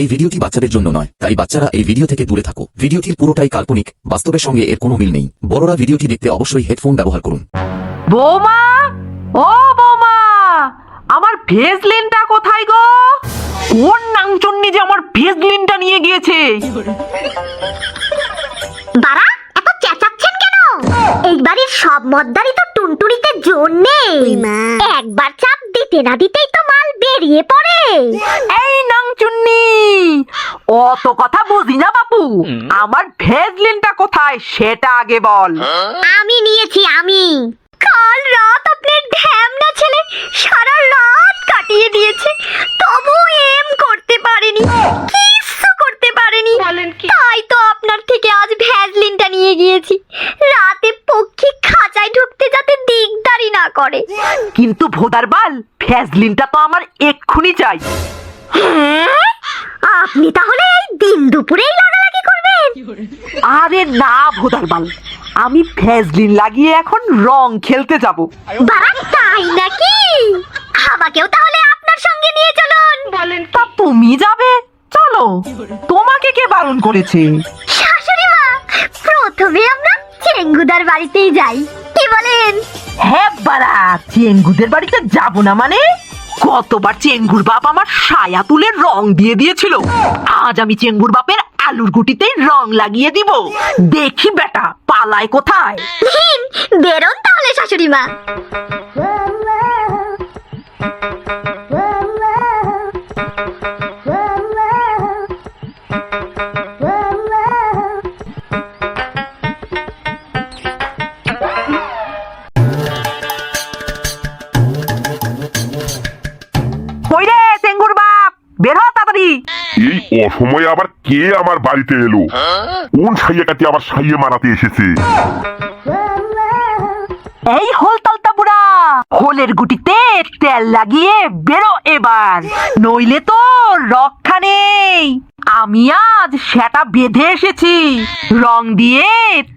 এই ভিডিওটি বাচ্চাদের জন্য নয় তাই বাচ্চারা এই ভিডিও থেকে দূরে থাকো। ভিডিওটির পুরোটাই কাল্পনিক বাস্তবের সঙ্গে এর কোনো মিল নেই। বড়রা ভিডিওটি দেখতে অবশ্যই হেডফোন ব্যবহার করুন। বৌমা? ও বৌমা! আমার ভেজলিনটা কোথায় গো? কোন নাংচন্নি যে আমার ভেজলিনটা নিয়ে গিয়েছে? বাড়া এত চেঁচাচ্ছেন কেন? এই বাড়ির সব মদ্দারই তো টুনটুনিতে জোর নেই। একবার চাপ দিতে না দিতেই তো মাল বেরিয়ে পড়ে। এই নাংচুন্নি অত কথা বুঝি না বাপু। আমার ভেজলিনটা কোথায় সেটা আগে বল। আমি নিয়েছি আমি। কাল রাত আপনার ঢ্যামনা ছেলে সারা রাত কাটিয়ে দিয়েছে তবু এম করতে পারেনি কিচ্ছু করতে পারেনি। তাই তো আপনার থেকে আজ ভ্যাজলিনটা নিয়ে গিয়েছি। রাতে পক্ষী খাঁচায় ঢুকতে যাতে দিকদারি না করে। কিন্তু ভোদার বাল ভেজলিনটা তো আমার এক্ষুনি চাই। হ্যাঁ আপনি তাহলে এই দিন দুপুরেই লাগালাগি করবেন। আরে না ভোদার বাল। আমি ভেজলিন লাগিয়ে এখন রং খেলতে যাব। বাবা তাই নাকি? আমাকেও তাহলে আপনার সঙ্গে নিয়ে চলুন। বলেন। তা তুমি যাবে? চলো। তোমাকে কে বারণ করেছে? শাশুড়ি মা প্রথমে আমরা চেঙ্গুদার বাড়িতেই যাই। কি বলেন? হ্যাঁ বাড়া চেঙ্গুদের বাড়িতে যাব না মানে? কতবার চেঙ্গুর বাপ আমার সায়া তুলে রং দিয়ে দিয়েছিল। আজ আমি চেঙ্গুর বাপের আলুর গুটিতে রং লাগিয়ে দিব। দেখি বেটা, পালায় কোথায়? বেরোন তাহলে শাশুড়ি মা কই রে চেঙ্গুর বাপ? বের হ তাড়াতাড়ি। এই অসময়ে আবার কে আমার বাড়িতে এলো? কোন সাইয়ে কাটি আবার সাইয়ে মারাতে এসেছে? এই হোল তালতা বুড়া হোলের গুটিতে তেল লাগিয়ে বেরো এবার। নইলে তো রক্ষা নেই। আমি আজ সেটা বেঁধে এসেছি। রং দিয়ে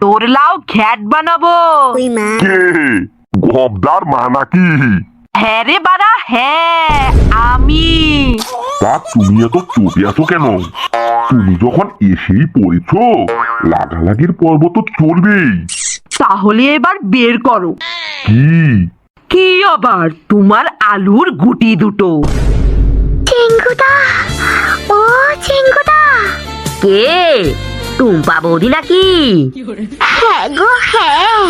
তোর লাউ ঘ্যাট বানাবো। কে? গবদার মা নাকি? হ্যাঁ রে বাড়া হ্যাঁ। তুমি এত চুপে আছো কেন? তুমি যখন এসেই পড়েছ লাগালাগির পর্ব তো চলবেই। তাহলে এবার বের করো। কি? কি আবার? তোমার আলুর গুটি দুটো। চেঙ্গুদা ও চেঙ্গুদা কে? টুম্পা বৌদি নাকি? হ্যাঁ গো হ্যাঁ।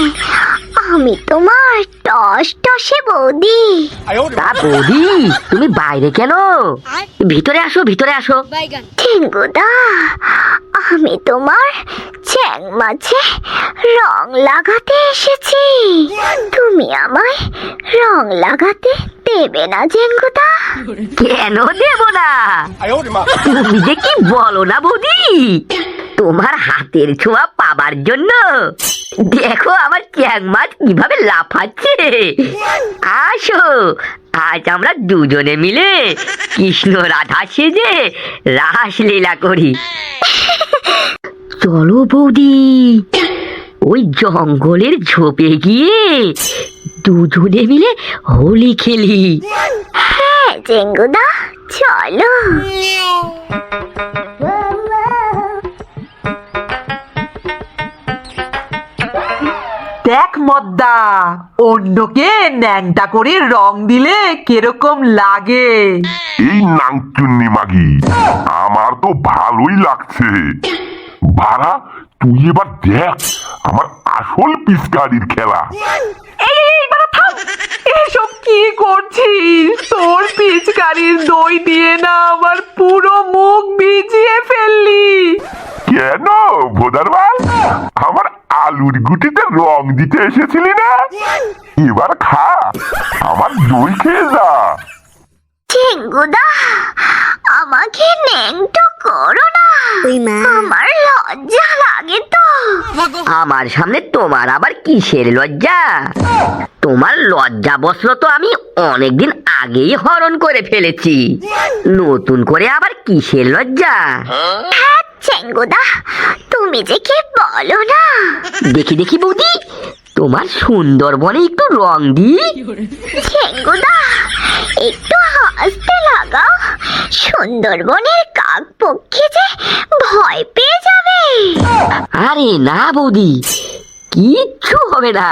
আমি তোমার টস টসে বৌদি। তা বৌদি তুমি বাইরে কেন? ভিতরে আসো ভিতরে আসো। চেঙ্গুদা আমি তোমার চ্যাং মাছে রং লাগাতে এসেছি। তুমি আমায় রং লাগাতে দেবে না চেঙ্গুদা কেন দেব না? তুমি যে কি বলো না বৌদি? তোমার হাতের ছোঁয়া পাবার জন্য। দেখো আমার চ্যাং মাছ কীভাবে লাফাচ্ছে। আসো, আজ আমরা দুজনে মিলে কৃষ্ণ রাধা সেজে রাসলীলা করি। চলো বৌদি, ওই জঙ্গলের ঝোপে গিয়ে দুজনে মিলে হোলি খেলি। হ্যাঁ চেঙ্গুদা চলো। মদ্দা। অন্যকে ন্যাংটা করে রং দিলে কীরকম লাগে? এই নাংচুন্নি মাগি আমার তো ভালোই লাগছে। ভাড়া তুই এবার দেখ আমার আসল পিচকারির খেলা। এই এই বাড়া থাম! এসব কি করছিস? তোর পিচকারির দই দিয়ে না আমার পুরো মুখ ভিজিয়ে ফেললি। কেন ভোদার ভাই আমার আলুর গুটিতে রং দিতে এসেছিলি না? এবার খা আমার দই খেয়ে যা। চেঙ্গুদা আমাকে ন্যাংটো করো না। আমার লজ্জা লাগে তো। আমার সামনে তোমার আবার কিসের লজ্জা? তোমার লজ্জা বস্ত্র তো আমি অনেকদিন আগেই হরণ করে ফেলেছি। নতুন করে আবার কিসের লজ্জা? চেঙ্গুদা তুমি যে কি বলো না? দেখি দেখি বৌদি তোমার সুন্দরবনে একটু রং দিই। চেঙ্গুদা একটু হাসতে লাগাও। সুন্দরবনের কাক পক্ষে যে ভয় পেয়ে যাবে। আরে না বৌদি কিচ্ছু হবে না।